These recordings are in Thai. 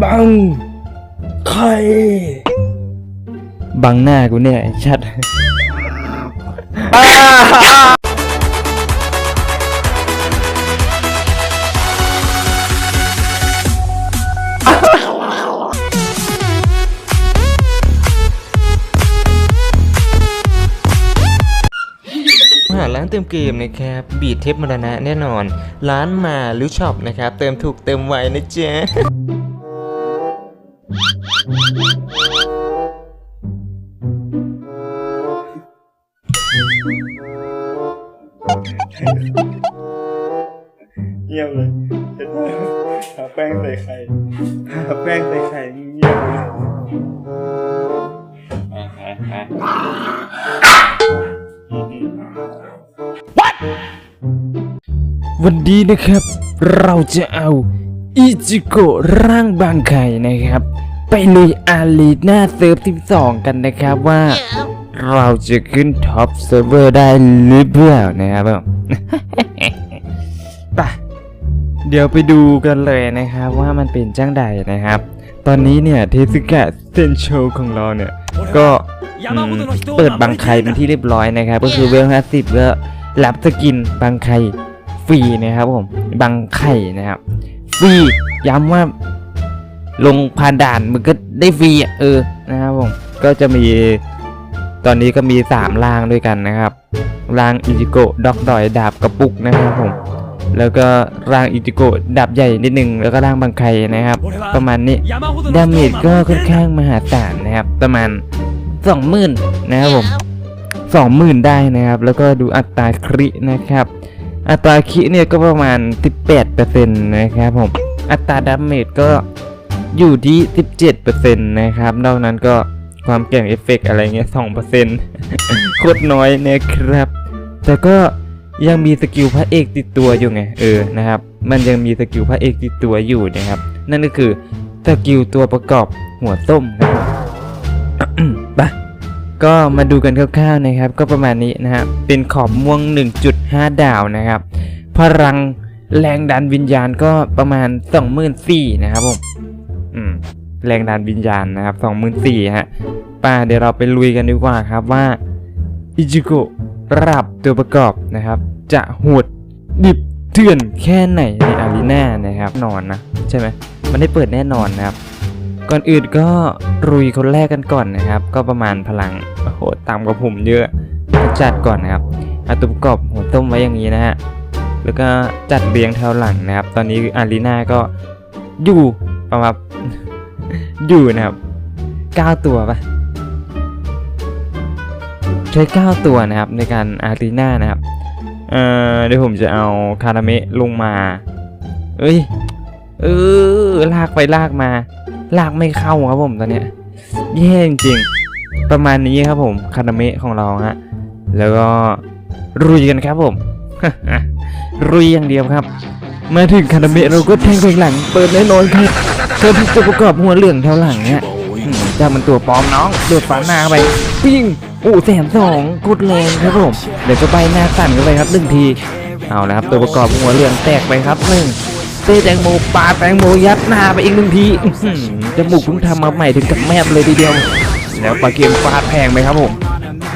บัง ใคร บังหน้ากูเนี่ยไอ้ชัด หาร้านเติมเกมนะครับ บีดเทปมรณะแน่นอน ร้านมาหรือช็อปนะครับ เติมถูกเติมไวนะจ๊ะ เงียบเลยหาแป้งใส่ไข่หาแป้งใส่ไข่เงียบเลยอะอะวันนี้นะครับ เราจะเอาอิจิโกะร่างบางไข่นะครับ ไปลุยอารีนาเซิร์ฟที่สองกันนะครับว่า เราจะขึ้นท็อปเซิร์ฟเวอร์ได้หรือเปล่านะครับผมไปเดี๋ยวไปดูกันเลยนะครับว่ามันเป็นจ้างใดนะครับ ตอนนี้เนี่ยเทสกะเซนโชของเราเนี่ย ก็อืมเปิดบางไข่เป็นที่เรียบร้อยนะครับ ก็คือเวลห้าสิบก็รับสกินบางไข่ฟรีนะครับผมบางไข่นะครับฟรีย้ำว่า ลงผ่านด่านมันก็ได้ฟรีอะเออนะครับผมก็จะมีตอนนี้ก็มีสามร่างด้วยกันนะครับร่างอิจิโกะดอกดอยดาบกระปุกนะครับผมแล้วก็ร่างอิจิโกะดาบใหญ่นิดนึงแล้วก็ร่างบางไขนะครับ ประมาณนี้ดาเมจก็ค่อนข้างมหาศาลนะครับ ประมาณสองหมื่นนะครับผมสองหมื่นได้นะครับ แล้วก็ดูอัตราครินะครับ อัตราคริเนี่ยก็ประมาณ 18%นะครับผมอัตราดาเมจก็ อยู่ที่ 17%นะครับ นอกนั้นก็ความแก่งเอฟเฟกต์อะไรเงี้ย 2%โคตรน้อยนะครับ แต่ก็ยังมีสกิลพระเอกติดตัวอยู่ไง เออ นะครับ มันยังมีสกิลพระเอกติดตัวอยู่นะครับ นั่นก็คือสกิลตัวประกอบหัวส้มครับไปก็มาดูกันคร่าวๆนะครับ ก็ประมาณนี้นะครับเป็นขอบม่วง 1.5 ดาวนะครับ พลังแรงดันวิญญาณก็ประมาณ24,000นะครับผม อืมแรงดันวิญญาณนะครับ24,000ฮะป้าเดี๋ยวเราไปลุยกันดีกว่าครับว่าอิจิโกะรับตัวประกอบนะครับ จะโหดดิบเถื่อนแค่ไหนในอารีนานะครับ นอนนะ ใช่ไหมมันได้เปิดแน่นอนนะครับ ก่อนอื่นก็รุยคนแรกกันก่อนนะครับ ก็ประมาณพลังโอ้โหต่ำกว่าผมเยอะจัดก่อนนะครับเอาตัวประกอบหัวต้มไว้อย่างนี้นะฮะแล้วก็จัดเรียงแถวหลังนะครับ ตอนนี้อารีนาก็อยู่ ประมาณอยู่นะครับ9ตัวปะใช้ 9 ตัวนะครับในการอารีนานะครับ เอ่อเดี๋ยวผมจะเอาคาราเมะลงมาเอ้ย เออลากไปลากมา ลากไม่เข้าครับผมตอนเนี้ยแย่จริงๆประมาณนี้ครับผมคานาเมะของเราฮะแล้วก็รุยกันครับผมรุยอย่างเดียวครับ มาถึงคานาเมะเราก็แทงไปหลังเปิดแน่นอนครับ เธอที่จะประกอบหัวเหลืองแถวหลังเนี่ยอืมเจ้ามันตัวปลอมน้องโดดฝันหน้าเข้าไปปิ้งโอ้แสนสองกุดแรงครับผมเดี๋ยวก็ใบหน้าสั่นกันไปครับหนึ่งทีเอาละครับตัวประกอบหัวเหลืองแตกไปครับหนึ่งเต้แตงโมปาแตงโมยัดหน้าไปอีกหนึ่งทีอื้อหือจมูกเพิ่งทำมาใหม่ถึงกับแมบเลยทีเดียว แล้วปลาเค็มฟาดแพงไหมครับผม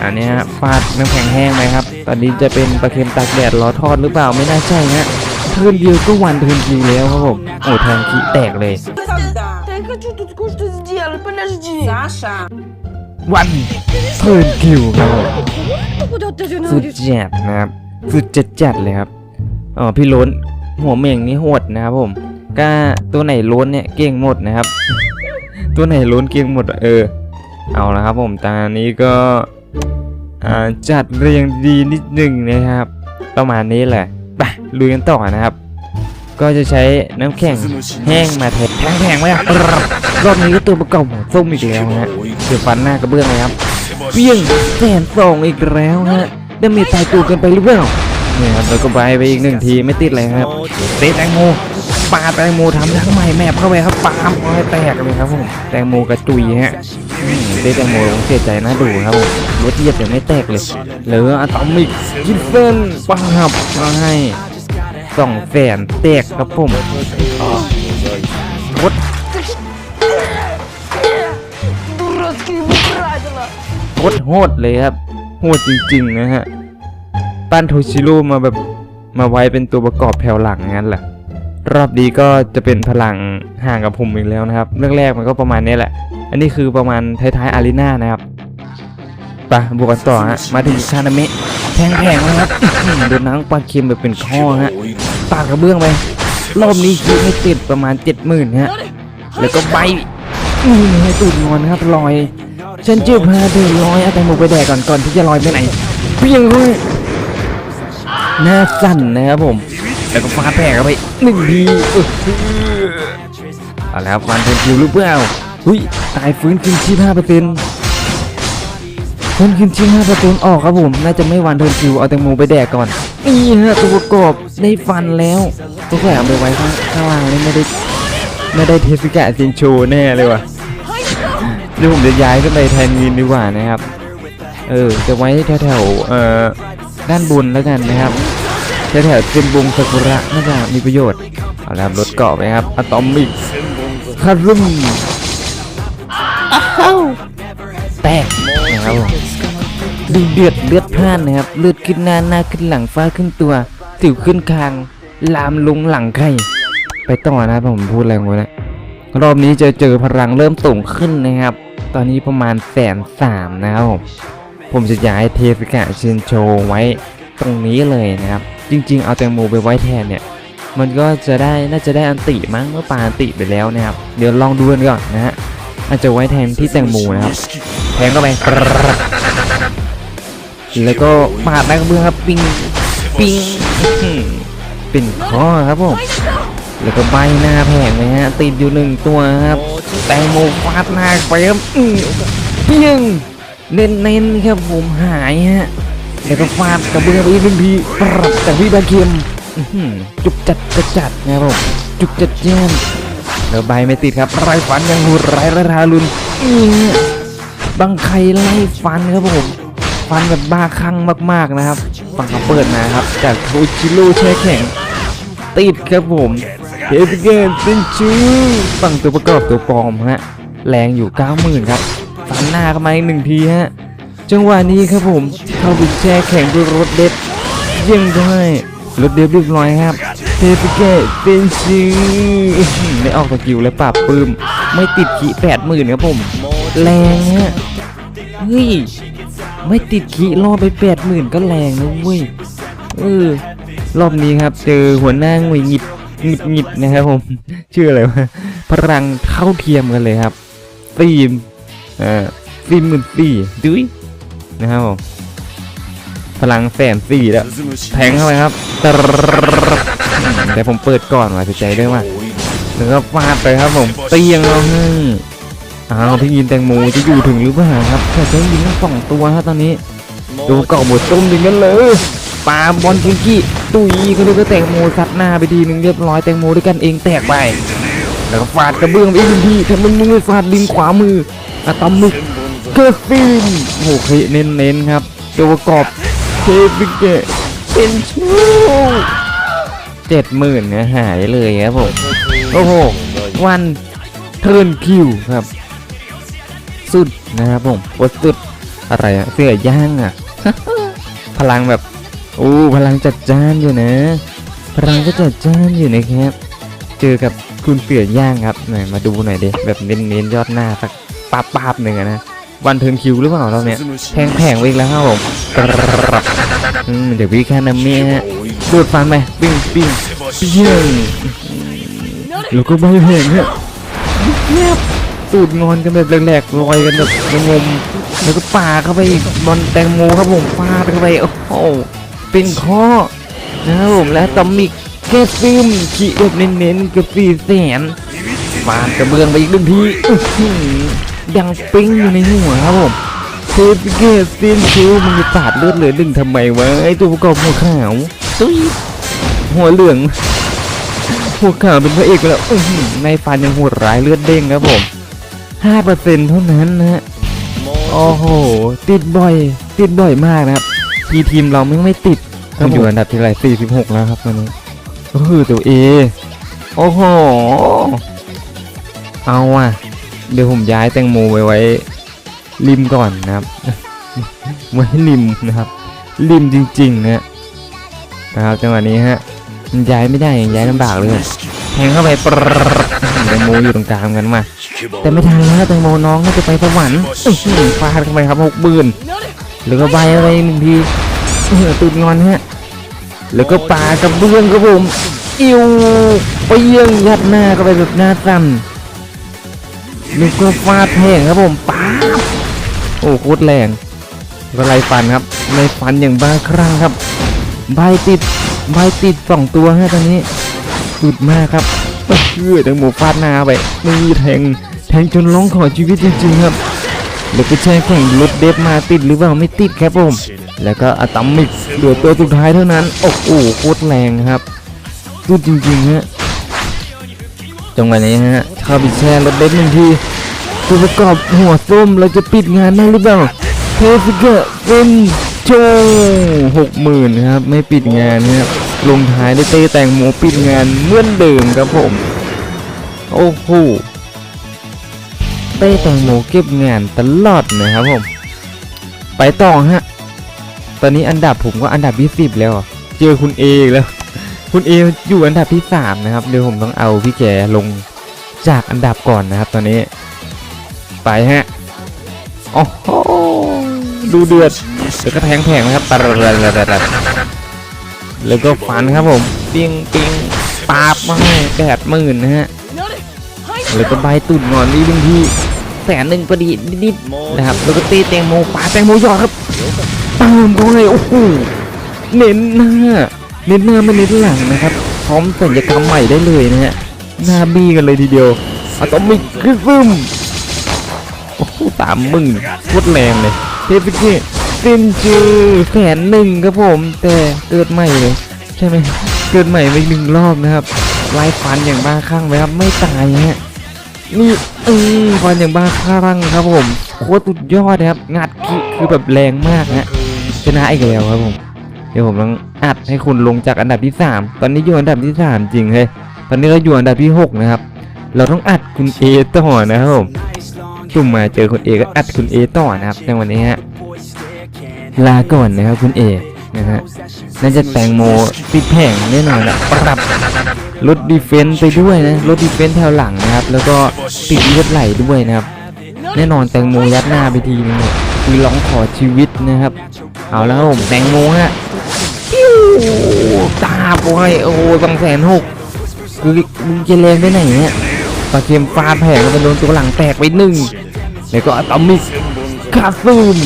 อันนี้ฮะฟาดน้ำแข็งแห้งไหมครับ ตอนนี้จะเป็นปลาเค็มตากแดดรอทอดหรือเปล่าไม่น่าใช่ฮะ เทิร์นเดียวก็วันเทิร์นทีแล้วครับผม โอ้แทงขี้แตกเลย Когда? Да я хочу тут кое-что сделать, подожди. Саша, วันเทิร์นคิวครับผม Ну куда ты สุด тянешь? จัดนะครับ สุดจัดจัดๆเลยครับอ๋อพี่ล้นหัวเหม่งนี่โหดนะครับผมก็ตัวไหนล้นเนี่ยเก่งหมดนะครับ ตัวไหนล้นเก่งหมดอะเออ เอาละครับผมตอนนี้ก็อ่าจัดเรียงดีนิดหนึ่งนะครับ ประมาณนี้แหละ ไปลุยกันต่อนะครับ ก็จะใช้น้ำแข็งแห้งมาแทนแทงแข็งไหมครับรอบนี้ก็ตัวประกอบส้มอีกแล้วฮะเดี๋ยวฟันหน้ากระเบื้องเลยครับเปี้ยงแสนสองอีกแล้วฮะดาเมจตายตัวกินไปหรือเปล่าเนี่ยครับแล้วก็บายไปอีกหนึ่งทีไม่ติดเลยครับเตะแตงโมปาแตงโมทำทั้งใหม่แมปเข้าไปครับปามเอาให้แตกเลยครับผมแตงโมกระจุยฮะ ด้วยแตงโมเสียใจนะดูครับรถเหยียบยังไม่แตกเลยหรืออะตอมิกยินเฟนปังหับมาให้สองแฟนแตกครับผมรถโคตรโหดเลยครับโหดจริงๆนะฮะปั้นโทชิโร่มาแบบมาไว้เป็นตัวประกอบแถวหลังงั้นแหละ รอบนี้ก็จะเป็นพลังห่างกับผมอีกแล้วนะครับ เรื่องแรกมันก็ประมาณนี้แหละ อันนี้คือประมาณท้ายๆอารีนานะครับไปะบวกกันต่อฮะ มาถึงคานาเมะแทงๆนะครับโดนนังปลาเค็มแบบเป็นข้อฮะ ปากกระเบื้องไป รอบนี้คือให้ติดประมาณเจ็ดหมื่นฮะ แล้วก็ใบนี่ให้ตูดงอนครับลอย ฉันจะพาเธอลอยเอาแตงโมไปแดกก่อนก่อนที่จะลอยไปไหนเพียงเลยหน้าสั่นนะครับผม แล้วก็ฟาดแผลเข้าไปหนึ่งทีอื้ออเอาแล้วฟันเทนคิวหรือเปล่าหุยตายฟื้นคืนชีพห้าเปอร์เซ็นต์ฟื้นคืนชีพห้าเปอร์เซ็นต์ออกครับผม น่าจะไม่วันเทนคิวเอาแตงโมไปแดกก่อนนี่ฮะตัวประกอบได้ฟันแล้วตัวแขวนเอาไปไว้ข้างข้างล่างนี่ไม่ได้ไม่ได้เทสกะเซนโชแน่เลยว่ะเดี๋ยวผมจะย้ายขึ้นไปแทนยินดีกว่านะครับ เออ จะไว้แถวๆเอ่อด้านบนแล้วกันนะครับ แถวๆเซนบงซากุระน่าจะมีประโยชน์เอาละครับรถเกาะไปครับอะตอมิกคารุมอ้าวแตกนะครับผมดูเดือดเลือดพล่านนะครับเลือดขึ้นหน้าหน้าขึ้นหลังฟ้าขึ้นตัวสิวขึ้นคาง ลามลงหลังไข่ไปต่อนะครับผมพูดอะไรของผมเนะรอบนี้จะเจอพลังเริ่มสูงขึ้นนะครับ ตอนนี้ประมาณแสนสามนะครับผมผมจะย้ายเทสกะชินโชไว้ตรงนี้เลยนะครับ จริง ๆ เอาแตงโมไปไว้แทนเนี่ย มันก็จะได้น่าจะได้อันติมั้งเมื่อปาอันติไปแล้วนะครับ เดี๋ยวลองดูกันก่อนนะฮะอาจจะไว้แทนที่แตงโมนะครับแทงเข้าไปแล้วก็ปาดหน้ากเบื้องครับปิงปิงเป็นข้อครับผมแล้วก็ใบหน้าแผงเลยฮะติดอยู่หนึ่งตัวครับ แตงโมฟาดหน้าไปครับเพียงเน้นๆครับผมหายฮะ แล้วก็ฟาดกระเบื้องไปอีกหนึ่งทีปรับจากพี่บาเคียมอื้อหือจุกจัดกระจัดนะครับผมจุกจัดแจ้มแล้วใบไม่ติดครับไรฟันยังหูไรไรทารุนนี่ฮะบังไคไล่ฟันครับผมฟันแบบบ้าคลั่งมากๆนะครับฝั่งเขาเปิดมาครับ จากโทชิโร่แช่แข็งติดครับผมเทสเกนซินชูฝั่งตัวประกอบตัวปลอมฮะแรงอยู่ 90,000 ครับฟันหน้าเข้ามาอีกหนึ่งทีฮะ จังหวะนี้ครับผมเข้าไปแช่แข่งด้วยรถเด็ดยิงด้รถเด็ดเรียบร้อยครับเทสเกนซินชูได้ออกสกิลและปราบปลื้ม ไม่ติดขีแปดหมื่นครับผม แรงฮะเฮ้ยไม่ติดขีรอไปแปดหมื่นก็แรงนะเว้ยเออรอบนี้ครับ เจอหัวหน้าหงุยหงิดหงิดหงิดนะครับผม ชื่ออะไรวะพลังเท่าเทียมกันเลยครับฟิมเอ่อฟิมหมื่นสี่ดุย นะครับผมพลังแสนสี่แล้ว แทงเข้าไปครับแต่ผมเปิดก่อนว่ะเสียใจด้วยว่ะแล้วก็ฟาดไปครับผมเตียงเราให้อ้าวพี่ยินแตงโมจะอยู่ถึงหรือเปล่าครับแต่จะยิงทั้งสองตัวครับตอนนี้ดูเก่าหมดต้มอย่างนั้นเลยปาบอลกิงกี้ตุยเขาเรียกว่าแตงโมซัดหน้าไปทีหนึ่งเรียบร้อยแตงโมด้วยกันเองแตกไป แล้วก็ฟาดกระเบื้องไปอีกหนึ่งทีแต่มันมือฟาดลิงขวามืออะตอมิก เกิร์ฟินโอ้โหเน้นๆครับตัวประกอบเทปิเกะเป็นชูเจ็ดหมื่นเนะหายเลยครับผม โอ้โห วันเทิร์นคิวครับ สุดนะครับผมโคตรสุดอะไรอะเสื้อย่างอะพลังแบบโอ้พลังจัดจ้านอยู่นะ พลังก็จัดจ้านอยู่นะครับ เจอกับคุณเสือย่างครับหน่อยมาดูหน่อยดิแบบเน้นๆยอดหน้าสักป๊าบๆหนึ่งนะ วันเทิร์นคิวหรือเปล่าเราเนี่ยแพงแพงๆไปอีกแล้วครับผมกรับอืมเดี๋ยวพี่แค่น้ำเมียฮะดูดฟันไปปิ้งปิ้งเปี้ยงแล้วก็ใบแพงฮะเงียบสูดงอนกันแบบแหลกๆลอยกันแบบงมๆแล้วก็ปาเข้าไปอีกบอลแตงโมครับผมฟาดเข้าไปโอ้โหเป็นข้อนะครับผมและตอมิกแค่ซึมขี้แบบเน้นๆเกับสี่แสนฟาดกระเบื้องไปอีกหนึ่งทีอื้อหือ ดังปิ้งอยู่ในหัวครับผมเทปเกตซินคิวมึงจะปาดเลือดเหลือหนึ่งทำไมวะไอตัวประกอบหัวขาวตุ้ยหัวเหลืองหัวขาวเป็นพระเอกไปแล้วอื้อหือในฟันยังโหดร้ายเลือดเด้งครับผมห้าเปอร์เซ็นต์เท่านั้นนะฮะโอ้โห ติดบ่อย ติดบ่อยมากนะครับ ทีทีมเราไม่ไม่ติดมันอยู่อันดับที่ไร46แล้วครับตอนนี้ก็คือตัวเอ โอ้โห เอาอะ เดี๋ยวผมย้ายแตงโมไว้ไว้ริมก่อนนะครับไว้ริมนะครับริมจริงๆนะนะครับจังหวะนี้ฮะมันย้ายไม่ได้ยังย้ายลำบากเลยแทงเข้าไปปรแตงโมอยู่ตรงกลางกันมา แต่ไม่ทันแล้วแตงโมน้องก็จะไปสวรรค์ฟาดเข้าไปครับหกบืนแล้วก็ใบอะไรหนึ่งทีตุดงอนฮะแล้วก็ปากับเบื้องครับผมอิวไปเยี่ยงยัดหน้าเข้าไปแบบหน้าสั่น แล้วก็ฟาดแทงครับผมป๊าบโอ้โคตรแรงก็ไล่ฟันครับไล่ฟันอย่างบ้าคลั่งครับ ใบติดใบติดสองตัวฮะตอนนี้สุดมากครับเพื่อแตงโมฟาดหน้าไปมือแทงแทงจนร้องขอชีวิตจริงๆครับแล้วก็แช่แข่งรถเดฟมาติดหรือเปล่าไม่ติดครับผม แล้วก็อะตอมิกเหลือตัวสุดท้ายเท่านั้น โอ้โหโคตรแรงครับสุดจริงๆฮะ จังหวะนี้ฮะเข้าไปแช่รถเดฟหนึ่งทีตัวประกอบหัวส้มเราจะปิดงานได้หรือเปล่าเทสเกอร์เป็นโชว์หกหมื่นครับไม่ปิดงานครับลงท้ายด้วยเต้แตงโมปิดงานเหมือนเดิมครับผม โอ้โหเต้แตงโมเก็บงานตลอดนะครับผม ไปต่อฮะ ตอนนี้อันดับผมก็อันดับที่สิบแล้ว เจอคุณเอกแล้ว คุณเออยู่อันดับที่สามนะครับ เดี๋ยวผมต้องเอาพี่แกลงจากอันดับก่อนนะครับ ตอนนี้ ไปฮะโอ้โหดูเดือดแล้วก็แทงแผงนะครับปะระระระระระแล้วก็ฟันครับผมปิงปิงปาบมาให้แปดหมื่นนะฮะแล้วก็ใบตุ่นงอนนี่บางทีแสนหนึ่งประดิษฐ์นิดๆนะครับ แล้วก็ตีแตงโมปาแตงโมยอดครับตามเขาเลยโอ้โหเน้นหน้า เน้นหน้าไม่เน้นหลังนะครับ พร้อมสัญญกรรมใหม่ได้เลยนะฮะหน้าบี้กันเลยทีเดียวอะตอมิกคริสซึมโอ้โหสามมื่นโคตรแรงเลยเทปเก้เต้นจือแสนหนึ่งครับผม แต่เกิดใหม่เลยใช่ไหมเกิดใหม่ไปหนึ่งรอบนะครับไล่ฟันอย่างบ้าคลั่งไหมครับไม่ตายฮะนี่เออฟันอย่างบ้าคลั่งครับผมโคตรสุดยอดนะครับงัดคือคือแบบแรงมากฮะชนะอีกแล้วครับผม ดี๋ยวผมต้องอัดให้คุณลงจากอันดับที่ 3 ตอนนี้อยู่อันดับที่ 3 จริงเฮ้ยตอนนี้เราอยู่อันดับที่ 6 นะครับ เราต้องอัดคุณเอต่อนะครับผมตุ่มมาเจอคุณเอก็อัดคุณเอต่อนะครับในวันนี้ฮะลาก่อนนะครับคุณเอนะฮะน่าจะแตงโมปิดแผงแน่นอนนะปรับลดดีเฟนต์ไปด้วยนะลดดีเฟนต์แถวหลังนะครับ แล้วก็ติดเลือดไหลด้วยนะครับ แน่นอนแตงโมยัดหน้าไปทีนึงเนี่ย คือร้องขอชีวิตนะครับ เอาแล้วครับผมแตงโมฮะปิ้วตาบอยโอ้โหสองแสนหกคือมึงจะแรงไปไหนเนี่ยปลาเค็มฟาดแผงแล้วไปโดนตัวหลังแตกไปหนึ่งแล้วก็อะตอมิกคาซูม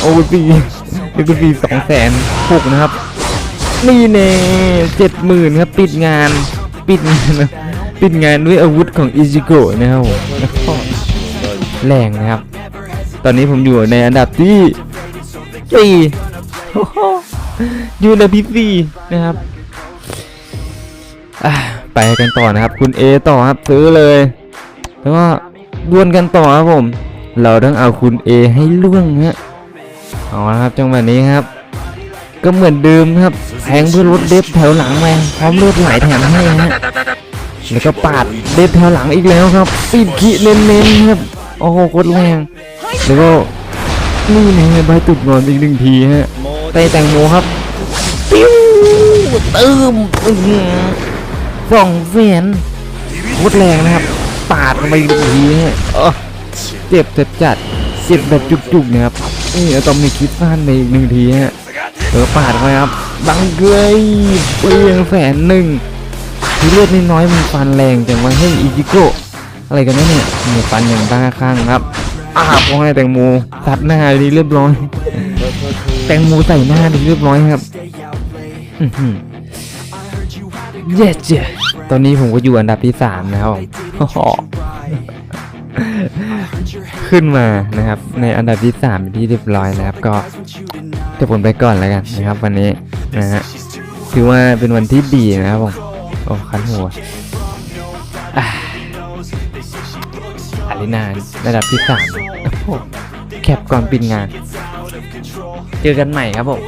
โอ้ปีแล้วก็ปีสองแสนหกนะครับ นี่เน่เจ็ดหมื่นครับปิดงานปิดงานปิดงานด้วยอาวุธของอิจิโกะนะครับผมแล้วก็แรงนะครับ ตอนนี้ผมอยู่ในอันดับที่สี่อยู่ในอันดับที่สี่นะครับไปกันต่อนะครับ คุณเอต่อครับซื้อเลย แล้วก็ดวลกันต่อครับผม เราต้องเอาคุณเอให้ล่วงฮะเอาละครับจังหวะนี้ครับ ก็เหมือนเดิมครับแทงเพื่อลดเดฟแถวหลังมาพร้อมลดไหลแถมให้ฮะแล้วก็ปาดเดฟแถวหลังอีกแล้วครับปิดขีเน้นๆครับโอ้โหโคตรแรง แล้วก็นี่ไงใบตุดงอนอีกหนึ่งทีฮะเตะแตงโมครับปิ้วตืมอื้อหือสองเสียนโคตรแรงนะครับปาดเข้าไปอีกหนึ่งทีฮะเออเจ็บจัดจัดๆเจ็บแบบจุกๆนะครับนี่แล้วต้องมีคิดสั้นไปอีกหนึ่งทีฮะเออปาดเข้าไปครับบังเกยเปลียงแสนหนึ่งที่เลือดน้อยๆมันฟันแรงจังวะเฮ้ยอิจิโกะอะไรกันนะเนี่ยมีฟันอย่างบ้าคลั่งครับ อาวพอให้แตงโมซัดหน้าดีเรียบร้อย แตงโมใส่หน้าดีเรียบร้อยครับเย้เจ้ตอนนี้ผมก็อยู่อันดับที่สามนะครับขึ้นมานะครับ ในอันดับที่สามเป็นที่เรียบร้อยนะครับ ก็เดี๋ยวผมไปก่อนแล้วกันนะครับ วันนี้นะฮะถือว่าเป็นวันที่ดีนะครับผมโอ้คันหัว อารินานระดับที่สามโอ้โหแคปก่อนปิดงาน เจอกันใหม่ครับผม